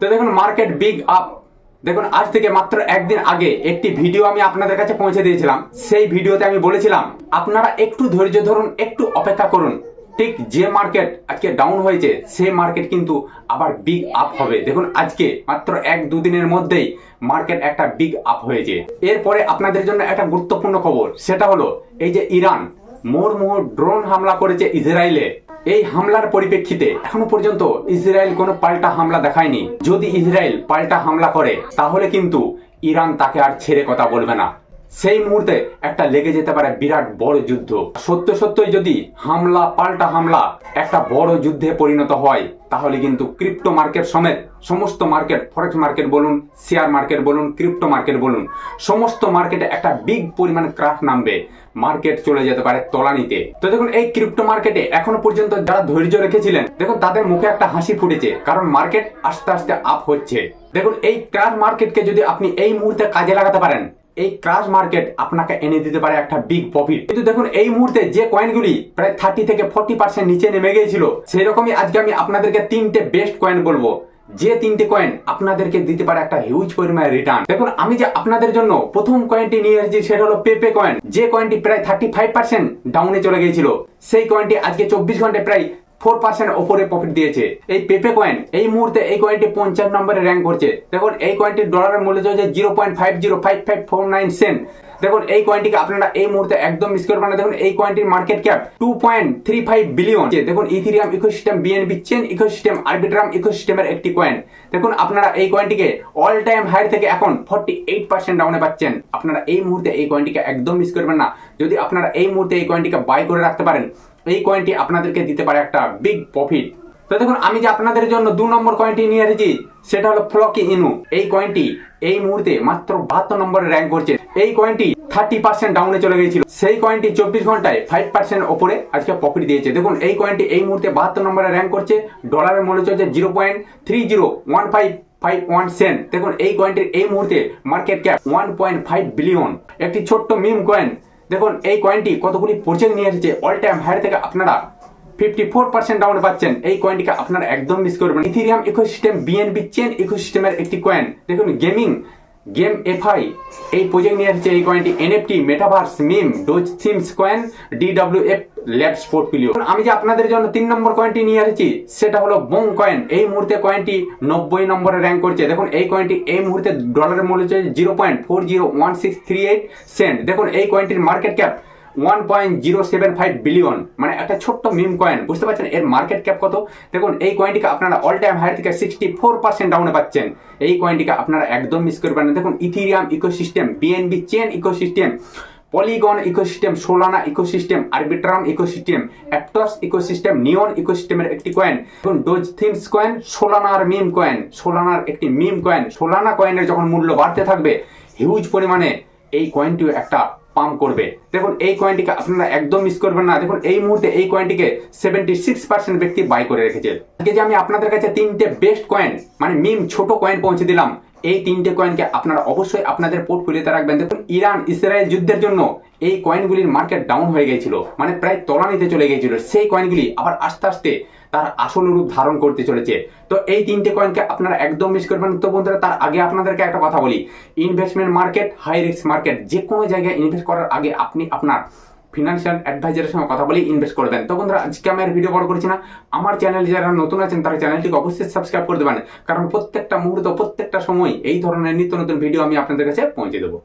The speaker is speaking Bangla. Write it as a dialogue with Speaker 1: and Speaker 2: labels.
Speaker 1: তো দেখুন মার্কেট বিগ আপ দেখুন, আজ থেকে মাত্র একদিন আগে একটি ভিডিও আমি আপনাদের কাছে পৌঁছে দিয়েছিলাম। সেই ভিডিওতে আমি বলেছিলাম, আপনারা একটু ধৈর্য ধরুন, একটু অপেক্ষা করুন। ঠিক যে মার্কেট আজকে ডাউন হয়েছে সেই মার্কেট কিন্তু আবার বিগ আপ হবে। দেখুন, আজকে মাত্র এক দুদিনের মধ্যেই মার্কেট একটা বিগ আপ হয়েছে। এরপরে আপনাদের জন্য একটা গুরুত্বপূর্ণ খবর, সেটা হলো এই যে ইরান মোড় ড্রোন হামলা করেছে ইসরায়েলে। এই হামলার পরিপ্রেক্ষিতে এখনও পর্যন্ত ইসরায়েল কোনো পাল্টা হামলা দেখায়নি। যদি ইসরায়েল পাল্টা হামলা করে, তাহলে কিন্তু ইরান তাকে আর ছেড়ে কথা বলবে না। সেই মুহূর্তে একটা লেগে যেতে পারে বিরাট বড় যুদ্ধ। সত্য সত্যই যদি হামলা, পাল্টা হামলা একটা বড় যুদ্ধে পরিণত হয়, তাহলে কিন্তু ক্রিপ্টো মার্কেট সমেত সমস্ত মার্কেট ফরেক্স মার্কেট বলুন, শেয়ার মার্কেট বলুন, ক্রিপ্টো মার্কেট বলুন, সমস্ত মার্কেটে একটা বিগ পরিমাণ ক্রাশ নামবে। মার্কেট চলে যেতে পারে তলানিতে। তো দেখুন, এই ক্রিপ্টো মার্কেটে এখনও পর্যন্ত যারা ধৈর্য রেখেছিলেন, দেখুন, তাদের মুখে একটা হাসি ফুটেছে, কারণ মার্কেট আস্তে আস্তে আপ হচ্ছে। দেখুন, এই ক্রাশ মার্কেটকে যদি আপনি এই মুহূর্তে কাজে লাগাতে পারেন এই ক্রাশ মার্কেট আপনাকে এনে দিতে পারে একটা বিগ প্রফিট কিন্তু দেখুন, এই মুহূর্তে যে কয়েনগুলি প্রায় থার্টি থেকে ফোর্টি পার্সেন্ট নিচে নেমে গিয়েছিল সেই রকমই আজকে আমি আপনাদেরকে তিনটে বেস্ট কয়েন বলব। যে তিনটে কয়েন আপনাদেরকে দিতে পারে একটা হিউজ পরিমাণে রিটার্ন দেখুন, আমি যে আপনাদের জন্য প্রথম কয়েনটি নিয়ে এসেছি, সেটা হলো পেপে কয়েন যে কয়েনটি প্রায় থার্টি ফাইভ পার্সেন্ট ডাউনে চলে গিয়েছিল, সেই কয়েনটি আজকে চব্বিশ ঘন্টায় প্রায় ফোর পার্সেন্ট ওপরে প্রফিট দিয়েছে। এই পেপে কয়েন এই মুহূর্তে এই কয়েনটি পঞ্চাশ নম্বরে র্যাঙ্ক করছে। দেখুন, এই কয়েনটির ডলারের মূল্য চলছে zero point five zero five five four nine cent দেখুন, এই কয়েনটিকে আপনারা এই মুহূর্তে একদম মিস করবেন না। দেখুন, এই কয়েনটির market cap two point three five billion দেখুন Ethereum ecosystem BNB chain ecosystem Arbitrum ইকোসিস্টেমের একটি কয়েন দেখুন, আপনারা এই কয়েনটিকে অল টাইম হাই থেকে এখন ফর্টি এইট পার্সেন্ট ডাউনে পাচ্ছেন। আপনারা এই মুহূর্তে এই কয়েনটিকে একদম মিস করবেন না। যদি আপনারা এই মুহূর্তে এই কয়েনটিকে বাই করে রাখতে পারেন এই কয়েনটি আপনাদেরকে দিতে পারে একটা বিগ প্রফিট তো দেখুন, আমি যে আপনাদের জন্য দু নম্বর কয়েনটি নিয়ে এসেছি, সেটা হলো ফ্লকি ইনু এই কয়েনটি এই মুহূর্তে মাত্র বাহাত্তর নম্বরে র্যাঙ্ক করছে। এই কয়েনটি থার্টি পার্সেন্ট ডাউনে চলে গিয়েছিল। সেই কয়েনটি চব্বিশ ঘন্টায় ফাইভ পার্সেন্ট ওপরে আজকে প্রফিট দিয়েছে। দেখুন, এই কয়েনটি এই মুহূর্তে বাহাত্তর নম্বরে র্যাঙ্ক করছে। ডলারের মূল্য চলছে zero point three zero one five five one cent দেখুন, এই কয়েনটির এই মুহূর্তে market cap one point five billion একটি ছোট্ট মিম কয়েন দেখুন, এই কয়েনটি কতগুলি প্রজেক্ট নিয়ে এসেছে অল টাইম হায়ার থেকে আপনারা ফিফটি ফোর পার্সেন্ট ডাউন পাচ্ছেন। এই কয়েনটিকে আপনারা একদম মিস করবেন ইথিরিয়াম ইকোসিস্টেম বিএনবি চেন ইকোসিস্টেমের একটি কয়েন দেখুন গেমিং গেম এফআই এই প্রজেক্ট নিয়ে এসেছে এই কয়েনটি NFT metaverse meme doge themes coin DWF labs portfolio আমি যে আপনাদের জন্য তিন নম্বর কয়েনটি নিয়ে এসেছি, সেটা হলো বং কয়েন এই মুহূর্তে কয়েনটি নব্বই নম্বরে র্যাঙ্ক করছে। দেখুন, এই কয়েনটি এই মুহূর্তে ডলারের মূল্য হচ্ছে zero point four zero one six three eight cent দেখুন, এই কয়েনটির market cap one point zero seven five billion মানে একটা ছোট্ট মিম কয়েন বুঝতে পারছেন? এর মার্কেট ক্যাপ কত? দেখুন, এই কয়েনটিকে আপনারা অল টাইম হাই থেকে সিক্সটি ফোর পার্সেন্ট ডাউনে পাচ্ছেন। এই কয়েনটিকে আপনারা একদম মিস করবেন না। দেখুন Ethereum ecosystem BNB chain ecosystem Polygon ecosystem Solana ecosystem Arbitrum ecosystem Aptos ecosystem Neon ইকোসিস্টেমের একটি কয়েন দেখুন ডোজ থিমস কয়েন সোলানার মিম কয়েন সোলানার একটি মিম কয়েন সোলানা কয়েনের যখন মূল্য বাড়তে থাকবে হিউজ পরিমাণে এই কয়েনটিও একটা পাম্প করবে। দেখুন, এই কয়েনটিকে আপনারা একদম মিস করবেন না। দেখুন, এই মুহূর্তে এই কয়েনটিকে সেভেন্টি সিক্স পার্সেন্ট ব্যক্তি বাই করে রেখেছে। আজকে যে আমি আপনাদের কাছে তিনটে বেস্ট কয়েন মানে মিম ছোট কয়েন পৌঁছে দিলাম এই তিনটে কয়েনকে আপনারা অবশ্যই আপনাদের পোর্টফোলিওতে রাখবেন। দেখুন, ইরান, ইসরায়েল যুদ্ধের জন্য এই কয়েনগুলির মার্কেট ডাউন হয়ে গিয়েছিল মানে প্রায় তলানিতে চলে গিয়েছিল সেই কয়েনগুলি আবার আস্তে আস্তে তার আসল রূপ ধারণ করতে চলেছে। তো এই তিনটে কয়েনকে আপনারা একদম মিস করবেন। তো বন্ধুরা, তার আগে আপনাদেরকে একটা কথা বলি। Investment market high risk market যে কোনো জায়গায় ইনভেস্ট করার আগে আপনি আপনার ফিনান্সিয়াল অ্যাডভাইজারের সঙ্গে কথা বলে ইনভেস্ট করে দেন। তো বন্ধুরা, আজকে আমি আর ভিডিও বড় করছি না। আমার চ্যানেল যারা নতুন আছেন, তারা চ্যানেলটিকে অবশ্যই সাবস্ক্রাইব করে দেবেন। কারণ প্রত্যেকটা মুহূর্ত, প্রত্যেকটা সময় এই ধরনের নিত্য নতুন ভিডিও আমি আপনাদের কাছে পৌঁছে দেবো।